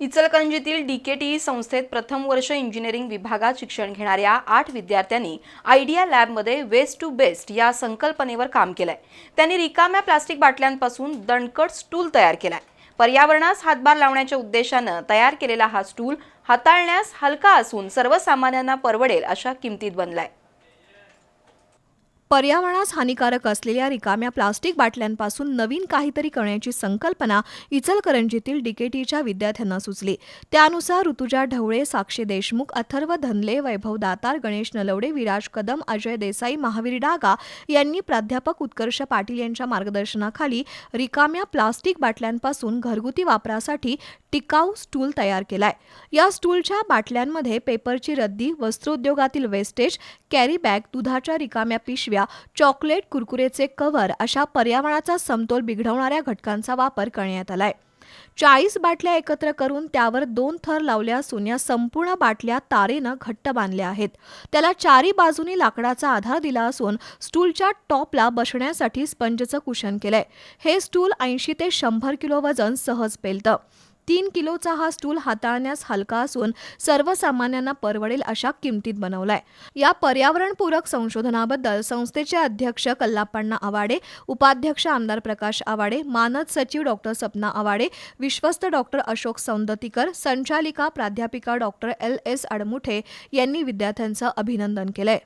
इचलकरंजीतील DKTE संस्थेत प्रथम वर्ष इंजिनिअरिंग विभागात शिक्षण घेणाऱ्या आठ विद्यार्थ्यांनी आयडिया लॅबमध्ये वेस्ट टू बेस्ट या संकल्पनेवर काम केलंय. त्यांनी रिकाम्या प्लास्टिक बाटल्यांपासून दणकट स्टूल तयार केलाय. पर्यावरणास हातभार लावण्याच्या उद्देशानं तयार केलेला हा स्टूल हाताळण्यास हलका असून सर्वसामान्यांना परवडेल अशा किमतीत बनलाय. पर्यावरणास हानिकारक असलेल्या रिकाम्या प्लास्टिक बाटल्यांपासून नवीन काहीतरी करण्याची संकल्पना इचलकरंजीतील डीकेटीच्या विद्यार्थ्यांना सुचली. त्यानुसार ऋतुजा ढवळे साक्षी देशमुख अथर्व धनले वैभव दातार गणेश नलवडे विराज कदम अजय देसाई महावीर डागा यांनी प्राध्यापक उत्कर्ष पाटील यांच्या मार्गदर्शनाखाली रिकाम्या प्लास्टिक बाटल्यांपासून घरगुती वापरासाठी टिकाऊ स्टूल तयार केलाय. या स्टूलच्या बाटल्यांमध्ये पेपरची रद्दी वस्त्रोद्योगातील वेस्टेज कॅरी बॅग दुधाच्या रिकाम्या पिशव्या चॉकलेट कुरकुरेचे कव्हर अशा पर्यावरणाचा समतोल बिघडवणाऱ्या घटकांचा वापर करण्यात आलाय. चाळीस बाटल्या एकत्र करून त्यावर दोन थर लावले असून या संपूर्ण बाटल्या तारेनं घट्ट बांधल्या आहेत. त्याला चारी बाजूनी लाकडाचा आधार दिला असून स्टूलच्या टॉपला बसण्यासाठी स्पंजचं कुशन केलंय. हे स्टूल ऐंशी ते शंभर किलो वजन सहज पेलतं. तीन किलोचा हा स्टूल हाताळण्यास हलका असून सर्वसामान्यांना परवडेल अशा किमतीत बनवलाय. या पर्यावरणपूरक संशोधनाबद्दल संस्थेचे अध्यक्ष कल्लापण्णा आवाडे उपाध्यक्ष आमदार प्रकाश आवाडे मानद सचिव डॉक्टर सपना आवाडे विश्वस्त डॉक्टर अशोक सौंदतीकर संचालिका प्राध्यापिका डॉक्टर एल. एस. अडमुठे यांनी विद्यार्थ्यांचं अभिनंदन केलंय.